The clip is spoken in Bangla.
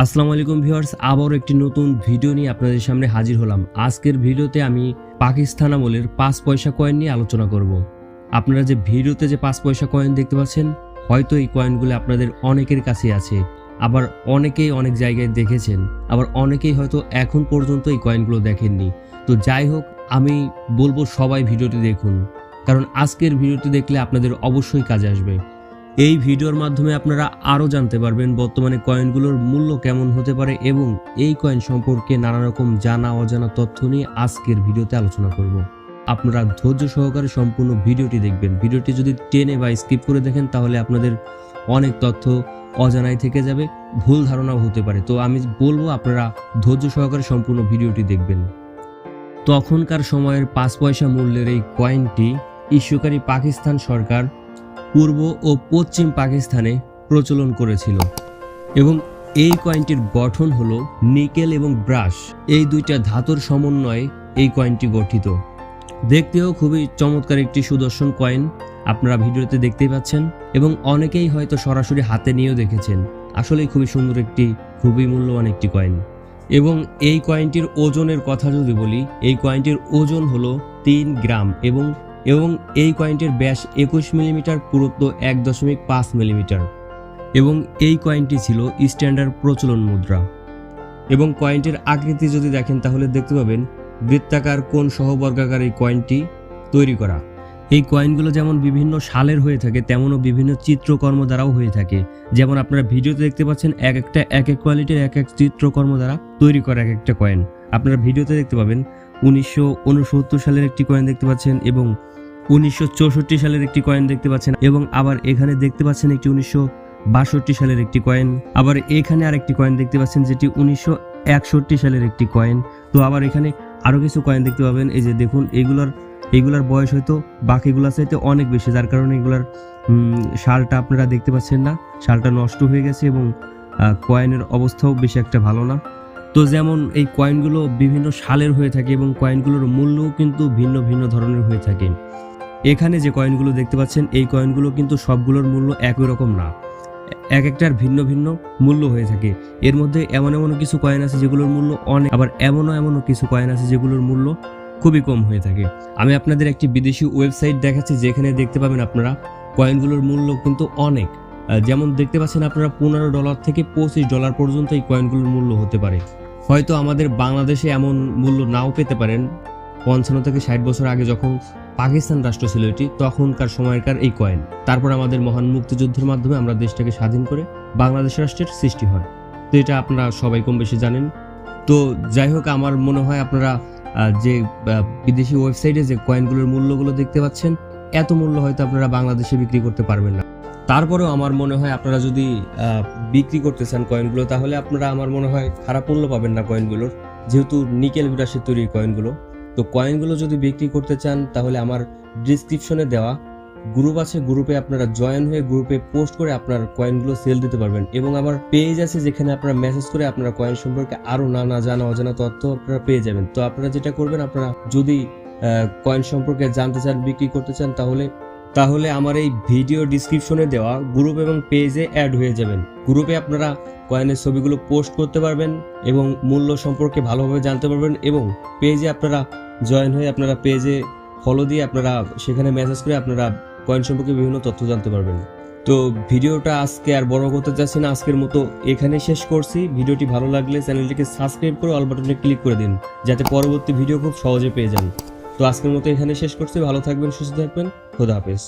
আসসালামু আলাইকুম ভিউয়ার্স, আবারও একটি নতুন ভিডিও নিয়ে আপনাদের সামনে হাজির হলাম। আজকের ভিডিওতে আমি পাকিস্তান আমলের পাঁচ পয়সা কয়েন নিয়ে আলোচনা করব। আপনারা যে ভিডিওতে যে পাঁচ পয়সা কয়েন দেখতে পাচ্ছেন, হয়তো এই কয়েনগুলো আপনাদের অনেকের কাছে আছে, আবার অনেকেই অনেক জায়গায় দেখেছেন, আবার অনেকেই হয়তো এখন পর্যন্ত এই কয়েনগুলো দেখেননি। তো যাই হোক, আমি বলব সবাই ভিডিওটি দেখুন, কারণ আজকের ভিডিওটি দেখলে আপনাদের অবশ্যই কাজে আসবে। এই ভিডিওর মাধ্যমে আপনারা আরও জানতে পারবেন বর্তমানে কয়েনগুলোর মূল্য কেমন হতে পারে এবং এই কয়েন সম্পর্কে নানা রকম জানা অজানা তথ্য নিয়ে আজকের ভিডিওতে আলোচনা করব। আপনারা ধৈর্য সহকারে সম্পূর্ণ ভিডিওটি দেখবেন। ভিডিওটি যদি টেনে বা স্কিপ করে দেখেন, তাহলে আপনাদের অনেক তথ্য অজানায় থেকে যাবে, ভুল ধারণাও হতে পারে। তো আমি বলব, আপনারা ধৈর্য সহকারে সম্পূর্ণ ভিডিওটি দেখবেন। তখনকার সময়ের পাঁচ পয়সা মূল্যের এই কয়েনটি ইস্যুকারী পাকিস্তান সরকার পূর্ব ও পশ্চিম পাকিস্তানে প্রচলন করেছিল এবং এই কয়েনটির গঠন হলো নিকেল এবং ব্রাশ। এই দুইটা ধাতুর সমন্বয়ে এই কয়েনটি গঠিত। দেখতেও খুবই চমৎকার একটি সুদর্শন কয়েন আপনারা ভিডিওতে দেখতেই পাচ্ছেন এবং অনেকেই হয়তো সরাসরি হাতে নিয়েও দেখেছেন। আসলেই খুবই সুন্দর একটি, খুবই মূল্যবান একটি কয়েন। এবং এই কয়েনটির ওজনের কথা যদি বলি, এই কয়েনটির ওজন হলো তিন গ্রাম এবং এবং এই কয়েনটির ব্যাস একুশ মিলিমিটার, পুরুত্ব এক দশমিক পাঁচ মিলিমিটার। এবং এই কয়েনটি ছিল স্ট্যান্ডার্ড প্রচলন মুদ্রা। এবং কয়েনটির আকৃতি যদি দেখেন, তাহলে দেখতে পাবেন বৃত্তাকার কোন সহবর্গাকার এই কয়েনটি তৈরি করা। এই কয়েনগুলো যেমন বিভিন্ন সালের হয়ে থাকে, তেমনও বিভিন্ন চিত্রকর্ম দ্বারাও হয়ে থাকে। যেমন আপনারা ভিডিওতে দেখতে পাচ্ছেন, এক একটা, এক এক কোয়ালিটির এক এক চিত্রকর্ম দ্বারা তৈরি করা এক একটা কয়েন। আপনারা ভিডিওতে দেখতে পাবেন, উনিশশো উনসত্তর সালের একটি কয়েন দেখতে পাচ্ছেন এবং উনিশশো চৌষট্টি সালের একটি কয়েন দেখতে পাচ্ছেন এবং আবার এখানে দেখতে পাচ্ছেন একটি উনিশশো বাষট্টি সালের একটি কয়েন। আবার এখানে আরেকটি কয়েন দেখতে পাচ্ছেন যেটি উনিশশো একষট্টি সালের একটি কয়েন। তো আবার এখানে আরও কিছু কয়েন দেখতে পাবেন। এই যে দেখুন, এগুলোর, এগুলার বয়স হয়তো বাকিগুলোর চাইতে অনেক বেশি। যার কারণে এগুলার শালটা আপনারা দেখতে পাচ্ছেন না। শালটা নষ্ট হয়ে গেছে এবং কয়েনের অবস্থাও বেশি একটা ভালো না। তো যেমন এই কয়েনগুলো বিভিন্ন সালের হয়ে থাকে এবং কয়েনগুলোর মূল্যও কিন্তু ভিন্ন ভিন্ন ধরনের হয়ে থাকে। এখানে যে কয়েনগুলো দেখতে পাচ্ছেন, এই কয়েনগুলো কিন্তু সবগুলোর মূল্য একই রকম না। এক একটার ভিন্ন ভিন্ন মূল্য হয়ে থাকে। এর মধ্যে এমন এমন কিছু কয়েন আছে যেগুলোর মূল্য অনেক, আবার এমনও এমনও কিছু কয়েন আছে যেগুলোর মূল্য খুবই কম হয়ে থাকে। আমি আপনাদের একটি বিদেশি ওয়েবসাইট দেখাচ্ছি, যেখানে দেখতে পাবেন আপনারা কয়েনগুলোর মূল্য কিন্তু অনেক। যেমন দেখতে পাচ্ছেন আপনারা পনেরো ডলার থেকে পঁচিশ ডলার পর্যন্ত এই কয়েনগুলোর মূল্য হতে পারে। হয়তো আমাদের বাংলাদেশে এমন মূল্য নাও পেতে পারেন। পঞ্চান্ন থেকে ষাট বছর আগে যখন পাকিস্তান রাষ্ট্র ছিল এটি, তখনকার সময়কার এই কয়েন। তারপর আমাদের মহান মুক্তিযুদ্ধের মাধ্যমে আমরা দেশটাকে স্বাধীন করে বাংলাদেশ রাষ্ট্রের সৃষ্টি হয়। তো এটা আপনারা সবাই কম বেশি জানেন। তো যাই হোক, আমার মনে হয় আপনারা যে বিদেশি ওয়েবসাইটে যে কয়েনগুলোর মূল্যগুলো দেখতে পাচ্ছেন, এত মূল্য হয়তো আপনারা বাংলাদেশে বিক্রি করতে পারবেন না। তারপরেও আমার মনে হয় আপনারা যদি বিক্রি করতে চান কয়েনগুলো, তাহলে আপনারা আমার মনে হয় খারাপ মূল্য পাবেন না কয়েনগুলোর, যেহেতু নিকেল ব্রাশের তৈরি কয়েনগুলো। তো কয়েনগুলো যদি বিক্রি করতে চান, তাহলে আমার ডিসক্রিপশনে দেওয়া গ্রুপ আছে গ্রুপে আপনারা জয়েন হয়ে গ্রুপে পোস্ট করে আপনার কয়েনগুলো সেল দিতে পারবেন। এবং আমার পেজ আছে যেখানে আপনারা মেসেজ করে আপনারা কয়েন সম্পর্কে আরও নানা জানা, অজানা তথ্য আপনারা পেয়ে যাবেন। তো আপনারা যেটা করবেন, আপনারা যদি কয়েন সম্পর্কে জানতে চান, বিক্রি করতে চান, তাহলে তাহলে আমার এই ভিডিও ডিসক্রিপশনে দেওয়া গ্রুপ এবং পেজে অ্যাড হয়ে যাবেন। গ্রুপে আপনারা কয়েনের ছবিগুলো পোস্ট করতে পারবেন এবং মূল্য সম্পর্কে ভালোভাবে জানতে পারবেন এবং পেজে আপনারা জয়েন হয়ে আপনারা পেজে ফলো দিয়ে আপনারা সেখানে মেসেজ করে আপনারা কয়েন সম্পর্কে বিভিন্ন তথ্য জানতে পারবেন। তো ভিডিওটা আজকে আর বড় করতে চাচ্ছি না, আজকের মতো এখানে শেষ করছি। ভিডিওটি ভালো লাগলে চ্যানেলটিকে সাবস্ক্রাইব করে অল বাটনে ক্লিক করে দিন, যাতে পরবর্তী ভিডিও খুব সহজে পেয়ে যান। তো আজকের মতো এখানে শেষ করছি। ভালো থাকবেন সুস্থ থাকবেন। খোদা হাফেজ।